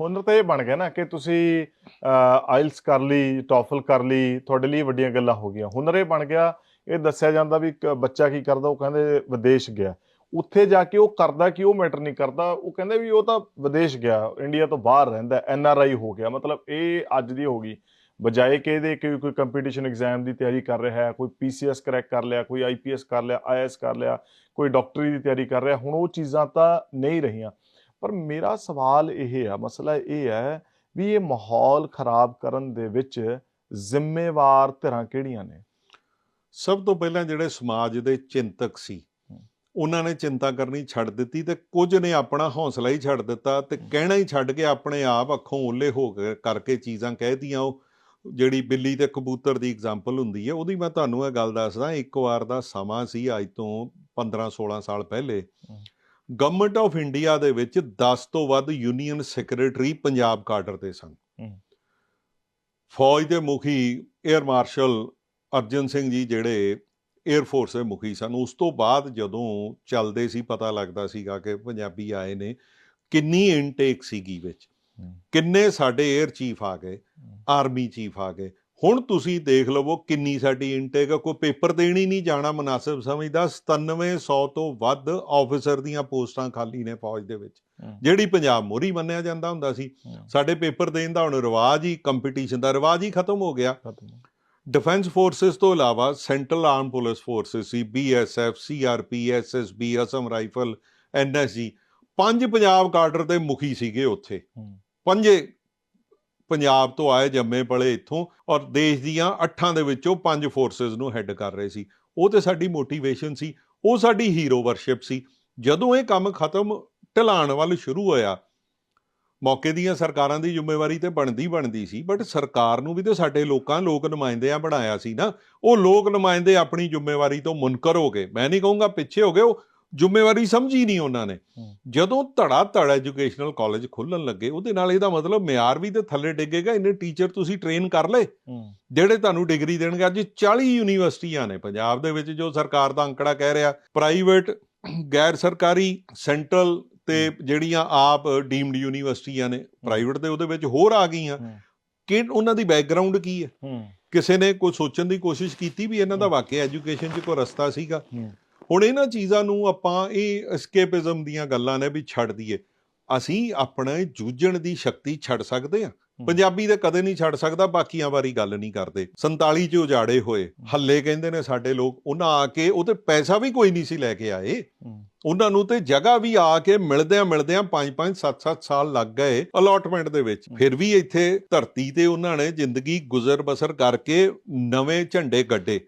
ਹੁਨਰ ਤਾਂ ਇਹ ਬਣ ਗਿਆ ਨਾ ਕਿ ਤੁਸੀਂ ਆਇਲਸ ਕਰ ਲਈ, ਟੋਫਲ ਕਰ ਲਈ, ਤੁਹਾਡੇ ਲਈ ਵੱਡੀਆਂ ਗੱਲਾਂ ਹੋ ਗਈਆਂ। ਹੁਨਰ ਇਹ ਬਣ ਗਿਆ, ਇਹ ਦੱਸਿਆ ਜਾਂਦਾ ਵੀ ਇੱਕ ਬੱਚਾ ਕੀ ਕਰਦਾ, ਉਹ ਕਹਿੰਦੇ ਵਿਦੇਸ਼ ਗਿਆ। ਉੱਥੇ ਜਾ ਕੇ ਉਹ ਕਰਦਾ ਕਿ, ਉਹ ਮੈਟਰ ਨਹੀਂ ਕਰਦਾ। ਉਹ ਕਹਿੰਦੇ ਵੀ ਉਹ ਤਾਂ ਵਿਦੇਸ਼ ਗਿਆ, ਇੰਡੀਆ ਤੋਂ ਬਾਹਰ ਰਹਿੰਦਾ, ਐਨ ਆਰ ਆਈ ਹੋ ਗਿਆ। ਮਤਲਬ ਇਹ ਅੱਜ ਦੀ ਹੋ ਗਈ। ਬਜਾਏ ਕਿ ਇਹਦੇ ਕਿ ਕੋਈ ਕੰਪੀਟੀਸ਼ਨ ਐਗਜ਼ਾਮ ਦੀ ਤਿਆਰੀ ਕਰ ਰਿਹਾ ਹੈ, ਕੋਈ ਪੀਸੀਐਸ ਕਰੈਕ ਕਰ ਲਿਆ, ਕੋਈ ਆਈਪੀਐਸ ਕਰ ਲਿਆ ਆਈਐਸ ਕਰ ਲਿਆ, ਕੋਈ ਡਾਕਟਰੀ ਦੀ ਤਿਆਰੀ ਕਰ ਰਿਹਾ, ਹੁਣ ਉਹ ਚੀਜ਼ਾਂ ਤਾਂ ਨਹੀਂ ਰਹੀਆਂ। ਪਰ ਮੇਰਾ ਸਵਾਲ ਇਹ ਆ ਮਸਲਾ ਇਹ ਹੈ ਵੀ ਇਹ ਮਾਹੌਲ ਖਰਾਬ ਕਰਨ ਦੇ ਵਿੱਚ ਜ਼ਿੰਮੇਵਾਰ ਧਿਰਾਂ ਕਿਹੜੀਆਂ ਨੇ ਸਭ ਤੋਂ ਪਹਿਲਾਂ ਜਿਹੜੇ ਸਮਾਜ ਦੇ ਚਿੰਤਕ ਸੀ। ਉਹਨਾਂ ਨੇ ਚਿੰਤਾ ਕਰਨੀ ਛੱਡ ਦਿੱਤੀ ਤੇ ਕੁਝ ਨੇ ਆਪਣਾ ਹੌਸਲਾ ਹੀ ਛੱਡ ਦਿੱਤਾ ਤੇ ਕਹਿਣਾ ਹੀ ਛੱਡ ਕੇ ਆਪਣੇ ਆਪ ਅੱਖੋਂ ਓਲੇ ਹੋ ਕੇ ਕਰਕੇ ਚੀਜ਼ਾਂ ਕਹਿਤੀਆਂ ਉਹ ਜਿਹੜੀ ਬਿੱਲੀ ਤੇ ਕਬੂਤਰ ਦੀ ਐਗਜ਼ਾਮਪਲ ਹੁੰਦੀ ਹੈ ਉਹਦੀ ਮੈਂ ਤੁਹਾਨੂੰ ਇਹ ਗੱਲ ਦੱਸਦਾ ਇੱਕ ਵਾਰ ਦਾ ਸਮਾਂ ਸੀ ਅੱਜ ਤੋਂ 15 16 ਸਾਲ ਪਹਿਲੇ। ਗਵਰਨਮੈਂਟ ਆਫ ਇੰਡੀਆ ਦੇ ਵਿੱਚ 10 ਤੋਂ ਵੱਧ ਯੂਨੀਅਨ ਸੈਕਟਰੀ ਪੰਜਾਬ ਕਾਡਰ ਦੇ ਸਨ। ਫੌਜ ਦੇ ਮੁਖੀ 에ਅਰ ਮਾਰਸ਼ਲ ਅਰਜਨ ਸਿੰਘ ਜੀ ਜਿਹੜੇ 에ਅਰ ਫੋਰਸ ਦੇ ਮੁਖੀ ਸਨ ਉਸ ਤੋਂ ਬਾਅਦ ਜਦੋਂ ਚੱਲਦੇ ਸੀ ਪਤਾ ਲੱਗਦਾ ਸੀਗਾ ਕਿ ਪੰਜਾਬੀ ਆਏ ਨੇ ਕਿੰਨੀ ਇਨਟੇਕ ਸੀਗੀ ਵਿੱਚ। ਕਿੰਨੇ ਸਾਡੇ 에ਅਰ ਚੀਫ ਆ ਗਏ ਆਰਮੀ ਚੀਫ ਆ ਗਏ ਹੁਣ ਤੁਸੀਂ ਦੇਖ ਲਵੋ ਕਿੰਨੀ ਸਾਡੀ ਇਨਟੇਕ ਆ ਕੋਈ ਪੇਪਰ ਦੇਣ ਹੀ ਨਹੀਂ ਜਾਣਾ ਮناسب ਸਮਝਦਾ 9700 ਤੋਂ ਵੱਧ ਆਫੀਸਰ ਦੀਆਂ ਪੋਸਟਾਂ ਖਾਲੀ ਨੇ ਫੌਜ ਦੇ ਵਿੱਚ। ਜਿਹੜੀ ਪੰਜਾਬ ਮੋਰੀ ਮੰਨਿਆ ਜਾਂਦਾ ਹੁੰਦਾ ਸੀ। ਸਾਡੇ ਪੇਪਰ ਦੇਣ ਦਾ ਹੁਣ ਰਿਵਾਜ ਹੀ ਕੰਪੀਟੀਸ਼ਨ ਦਾ ਰਿਵਾਜ ਹੀ ਖਤਮ ਹੋ ਗਿਆ। ਡਿਫੈਂਸ ਫੋਰਸਸ ਤੋਂ ਇਲਾਵਾ central arm police forces C BSF CRP SSB Assam rifle NSG ਪੰਜ ਪੰਜਾਬ ਕਾਡਰ ਦੇ ਮੁਖੀ ਸੀਗੇ ਉੱਥੇ। ਪੰਜੇ ਪੰਜਾਬ ਤੋਂ ਆਏ ਜੰਮੇ ਪਲੇ ਇੱਥੋਂ ਔਰ ਦੇਸ਼ ਦੀਆਂ ਅੱਠਾਂ ਦੇ ਵਿੱਚੋਂ ਪੰਜ ਫੋਰਸਸ ਨੂੰ ਹੈੱਡ ਕਰ ਰਹੇ ਸੀ। ਉਹ ਤੇ ਸਾਡੀ ਮੋਟੀਵੇਸ਼ਨ ਸੀ, ਉਹ ਸਾਡੀ ਹੀਰੋ ਵਰਸ਼ਿਪ ਸੀ। ਜਦੋਂ ਇਹ ਕੰਮ ਖਤਮ ਢਲਾਣ ਵੱਲ ਸ਼ੁਰੂ ਹੋਇਆ, ਮੌਕੇ ਦੀਆਂ ਸਰਕਾਰਾਂ ਦੀ ਜ਼ਿੰਮੇਵਾਰੀ ਤੇ ਬਣਦੀ ਬਣਦੀ ਸੀ ਬਟ ਸਰਕਾਰ ਨੂੰ ਵੀ ਤੇ ਸਾਡੇ ਲੋਕਾਂ ਲੋਕ ਨੁਮਾਇੰਦਿਆਂ ਬਣਾਇਆ ਸੀ ਨਾ, ਉਹ ਲੋਕ ਨੁਮਾਇੰਦੇ ਆਪਣੀ ਜ਼ਿੰਮੇਵਾਰੀ ਤੋਂ ਮੁਨਕਰ ਹੋ ਗਏ। ਮੈਂ ਨਹੀਂ ਕਹੂੰਗਾ ਪਿੱਛੇ ਹੋ ਗਏ, ਉਹ ਜ਼ਿੰਮੇਵਾਰੀ ਸਮਝੀ ਨਹੀਂ ਉਹਨਾਂ ਨੇ। ਜਦੋਂ ਧੜਾ ਧੜ ਐਜੂਕੇਸ਼ਨਲ ਕਾਲਜ ਖੁੱਲਣ ਲੱਗੇ ਉਹਦੇ ਨਾਲ ਇਹਦਾ ਮਤਲਬ ਮਿਆਰ ਵੀ ਤੇ ਥੱਲੇ ਡਿੱਗੇਗਾ ਇੰਨੇ ਟੀਚਰ ਤੁਸੀਂ ਟ੍ਰੇਨ ਕਰ ਲਏ। ਜਿਹੜੇ ਤੁਹਾਨੂੰ ਡਿਗਰੀ ਦੇਣਗੇ ਅੱਜ 40 ਯੂਨੀਵਰਸਿਟੀਆਂ ਨੇ ਪੰਜਾਬ ਦੇ ਵਿੱਚ ਜੋ ਸਰਕਾਰ ਦਾ ਅੰਕੜਾ ਕਹਿ ਰਿਹਾ। ਪ੍ਰਾਈਵੇਟ ਗੈਰ ਸਰਕਾਰੀ ਸੈਂਟਰਲ ਤੇ ਜਿਹੜੀਆਂ ਆਪ ਡੀਮਡ ਯੂਨੀਵਰਸਿਟੀਆਂ ਨੇ ਪ੍ਰਾਈਵੇਟ ਦੇ ਉਹਦੇ ਵਿੱਚ ਹੋਰ ਆ ਗਈਆਂ। ਕਿ ਉਹਨਾਂ ਦੀ ਬੈਕਗ੍ਰਾਉਂਡ ਕੀ ਹੈ? ਕਿਸੇ ਨੇ ਕੋਈ ਸੋਚਣ ਦੀ ਕੋਸ਼ਿਸ਼ ਕੀਤੀ ਵੀ ਇਹਨਾਂ ਦਾ ਵਾਕਿਆ ਐਜੂਕੇਸ਼ਨ 'ਚ ਕੋਈ ਰਸਤਾ ਸੀਗਾ। ਹੁਣ ਇਹਨਾਂ ਚੀਜ਼ਾਂ ਨੂੰ ਆਪਾਂ ਇਹ ਐਸਕੇਪਿਜ਼ਮ ਦੀਆਂ ਗੱਲਾਂ ਨੇ ਵੀ ਛੱਡ ਦਈਏ। ਅਸੀਂ ਆਪਣੇ ਜੂਝਣ ਦੀ ਸ਼ਕਤੀ ਛੱਡ ਸਕਦੇ ਹਾਂ। ਪੰਜਾਬੀ ਤੇ ਕਦੇ ਨਹੀਂ ਛੱਡ ਸਕਦਾ ਬਾਕੀਆਂ ਬਾਰੇ ਗੱਲ ਨਹੀਂ ਕਰਦੇ। 47 ਚ ਉਜਾੜੇ ਹੋਏ। ਹੱਲੇ ਕਹਿੰਦੇ ਨੇ ਸਾਡੇ ਲੋਕ ਉਹਨਾਂ ਆ ਕੇ ਉਹ ਤੇ ਪੈਸਾ ਵੀ ਕੋਈ ਨਹੀਂ ਸੀ ਲੈ ਕੇ ਆਏ। ਉਹਨਾਂ ਨੂੰ ਤੇ ਜਗ੍ਹਾ ਵੀ ਆ ਕੇ ਮਿਲਦਿਆਂ ਮਿਲਦਿਆਂ 5-5 7-7 ਸਾਲ ਲੱਗ ਗਏ ਅਲੋਟਮੈਂਟ ਦੇ ਵਿੱਚ। ਫਿਰ ਵੀ ਇੱਥੇ ਧਰਤੀ ਤੇ ਉਹਨਾਂ ਨੇ ਜ਼ਿੰਦਗੀ ਗੁਜ਼ਰ ਬਸਰ ਕਰਕੇ ਨਵੇਂ ਝੰਡੇ ਗੱਡੇ।